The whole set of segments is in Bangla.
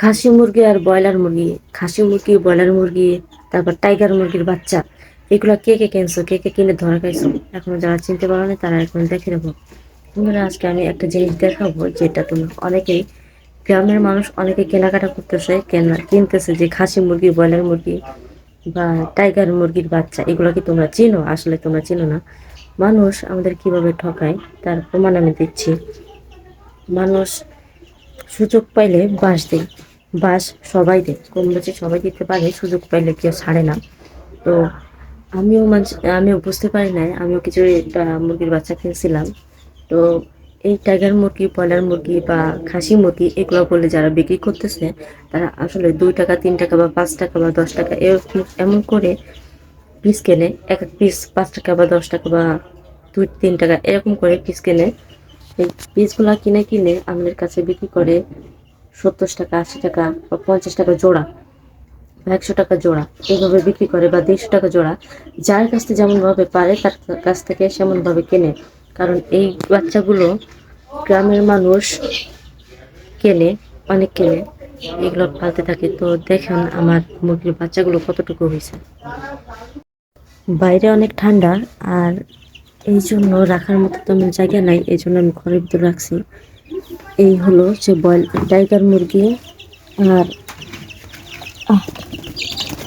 খাসি মুরগি আর ব্রয়লার মুরগি, খাসি মুরগি, ব্রয়লার মুরগি, তারপর টাইগার মুরগির বাচ্চা, এগুলো কে কে কিনছো, কে কে কিনে ধরা খাইছো? এখনও যারা চিনতে পারো না তারা এখন দেখে নেব। বন্ধুরা, আজকে আমি একটা জিনিস দেখাবো, যেটা তুমি অনেকেই, গ্রামের মানুষ অনেকে কেনাকাটা করতেছে, কেনা, কিনতেছে যে খাসি মুরগি, ব্রয়লার মুরগি বা টাইগার মুরগির বাচ্চা, এগুলো কি তোমরা চিনো? আসলে তোমরা চিনো না। মানুষ আমাদের কীভাবে ঠকায়, তার প্রমাণ আমি দিচ্ছি। মানুষ সুযোগ পাইলে বাস দেয় বাস সবাই দেয় কম বেশি সবাই দিতে পারে, সুযোগ পাইলে কেউ ছাড়ে না। তো আমিও মাঝ, আমিও বুঝতে পারি নাই, আমিও কিছু মুরগির বাচ্চা কিনছিলাম। তো এই টাইগার মুরগি, ব্রয়লার মুরগি বা খাসি মুরগি এগুলো বলে যারা বিক্রি করতেছে, তারা আসলে দুই টাকা, তিন টাকা বা পাঁচ টাকা বা দশ টাকা এরকম এমন করে পিস কেনে, এক এক পিস পাঁচ টাকা বা দশ টাকা বা দুই, তিন টাকা এরকম করে পিস কেনে। এই পিসগুলো কিনে কিনে আমাদের কাছে বিক্রি করে। সত্তর টাকা, আশি টাকা বা পঞ্চাশ টাকা জোড়া বা একশো টাকা জোড়া এইভাবে বিক্রি করে বা দেড়শো টাকা জোড়া, যার কাছ থেকে যেমনভাবে পারে তার কাছ থেকে সেমনভাবে কেনে। কারণ এই বাচ্চাগুলো গ্রামের মানুষ কেনে, অনেক কেনে, এগুলো পালতে থাকে। তো দেখেন আমার মুরগির বাচ্চাগুলো কতটুকু হয়েছে। বাইরে অনেক ঠান্ডা আর এই জন্য রাখার মতো তেমন জায়গা নাই, এই জন্য আমি ঘরের ভিতরে রাখছি। এই হলো যে বয়েল টাইগার মুরগি আর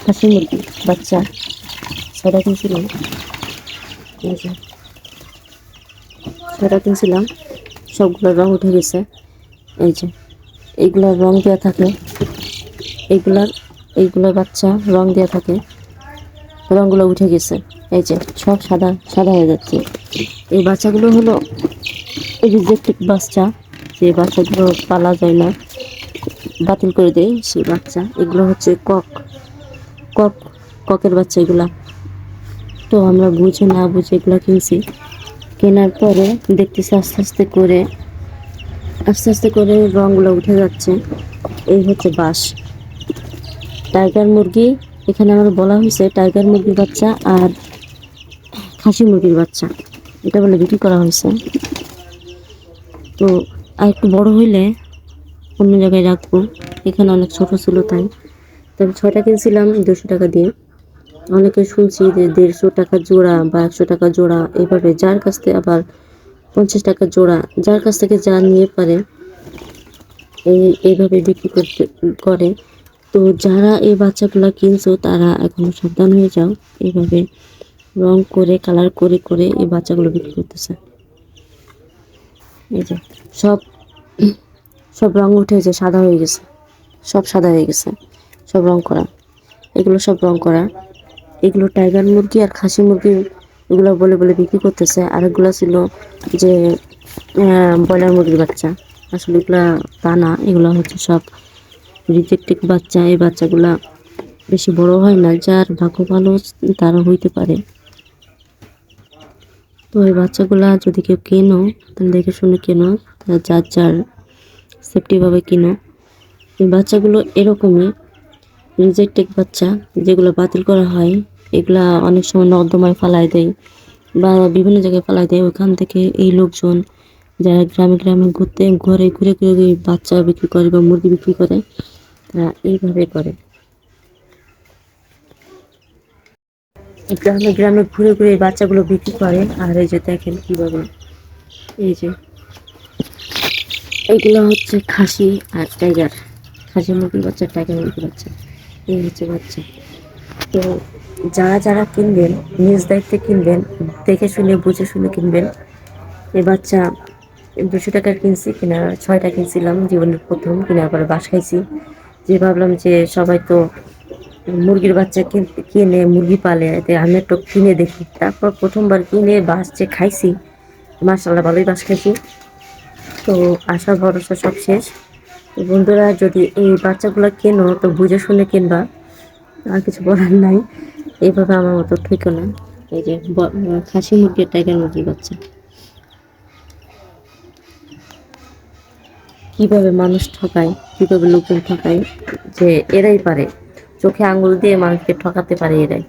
হাসি মুরগি, বাচ্চা, ছয়টা কিনছিলাম। এই যে, ছয়টা কিনছিলাম, সবগুলো রং উঠে গেছে। এই যে এইগুলার রং দেওয়া থাকে। এইগুলার এইগুলোর বাচ্চা রং দেওয়া থাকে। রংগুলো উঠে গেছে। এই যে, সব সাদা সাদা হয়ে যাচ্ছে। এই বাচ্চাগুলো হলো রিজেক্টেড বাচ্চা যে বাচ্চাগুলো পালা যায় না, বাতিল করে দেয় সেই বাচ্চা। এগুলো হচ্ছে কক। কক, ককের বাচ্চা এগুলা। তো আমরা বুঝে না বুঝে এগুলো কিনছি। কেনার পরে দেখতেছি আস্তে আস্তে করে, আস্তে আস্তে করে রঙগুলো উঠে যাচ্ছে। এই হচ্ছে বাঁশ। টাইগার মুরগি, এখানে আমার বলা হয়েছে টাইগার মুরগির বাচ্চা আর খাসি মুরগির বাচ্চা। এটা বলে বিক্রি করা হয়েছে। তো আর একটু বড় হইলে অন্য জায়গায় রাখব। এখানে অনেক ছোট ছিল তাই। তবে ছয়টা কিনছিলাম দুশো টাকা দিয়ে। অনেকে শুনছি যে দেড়শো টাকা জোড়া বা একশো টাকা জোড়া এভাবে। যার কাছ থেকে আবার পঞ্চাশ টাকা জোড়া, যার কাছ থেকে যা নিয়ে পারে, এই, এইভাবে বিক্রি করতে, করে। তো যারা এই বাচ্চাগুলো কিনছো, তারা এখনও সাবধান হয়ে যাও। এইভাবে রং করে, কালার করে করে এই বাচ্চাগুলো বিক্রি করতেছে। এই যে, সব সব রং উঠে যে সাদা হয়ে গেছে, সব সাদা হয়ে গেছে, সব রং করা। এগুলো সব রং করা। এগুলো টাইগার মুরগি আর খাসি মুরগি এগুলো বলে বলে বিক্রি করতেছে। আর এগুলো ছিল যে ব্রয়লার মুরগির বাচ্চা। আসলে এগুলো তা না, এগুলো হচ্ছে সব রিজেক্টেড বাচ্চা। এই বাচ্চাগুলা বেশি বড় হয় না, যার ভাগ্য ভালো তারা হইতে পারে। তো এই বাচ্চাগুলা যদি কেউ কেনো, তাহলে দেখে শুনে কেনো তারা যার যার সেফটিভাবে কেনো। বাচ্চাগুলো এরকমই রিজেক্টেড বাচ্চা, যেগুলো বাতিল করা হয়, এগুলা অনেক সময় নর্দমায় ফালাই দেয় বা বিভিন্ন জায়গায় ফালাই দেয়। ওখান থেকে এই লোকজন যারা গ্রামে গ্রামে ঘুরতে ঘরে ঘুরে ঘুরে ঘুরে বাচ্চা বিক্রি করে বা মুরগি বিক্রি করে, তারা এইভাবে করে। গ্রামে গ্রামে ঘুরে ঘুরে এই বাচ্চাগুলো বিক্রি করে। আর এই যে দেখেন কীভাবে এই যে এইগুলো হচ্ছে খাসি আর টাইগার। খাসি মুরগির বাচ্চা, টাইগার মুরগির বাচ্চা। এই হচ্ছে বাচ্চা। তো যারা যারা কিনবেন, নিজ দায়িত্বে কিনবেন, দেখে শুনে, বুঝে শুনে কিনবেন এই বাচ্চা দুশো টাকার কিনছি কিনা, ছয়টা কিনছিলাম, জীবনের প্রথম কেনার পরে বাস খাইছি। যে ভাবলাম যে সবাই তো মুরগির বাচ্চা কিন- মুরগি পালে আমি একটু কিনে দেখি। তারপর প্রথমবার কিনে যে খাইছি মাসাল্লাহ ভালোই বাস খাইছি। তো আশা, ভরসা সব শেষ। বন্ধুরা, যদি এই বাচ্চাগুলো কেনো, তো বুঝে শুনে কিনবা। আর কিছু বলার নাই। এইভাবে আমার মতো ঠিক না এই যে খাসি মুরগির টাইগার মুরগির বাচ্চা। কীভাবে মানুষ ঠকায়, কীভাবে লোকজন ঠকায়, যে এরাই পারে। চোখে আঙুল দিয়ে মানুষকে ঠকাতে পারে এরাই।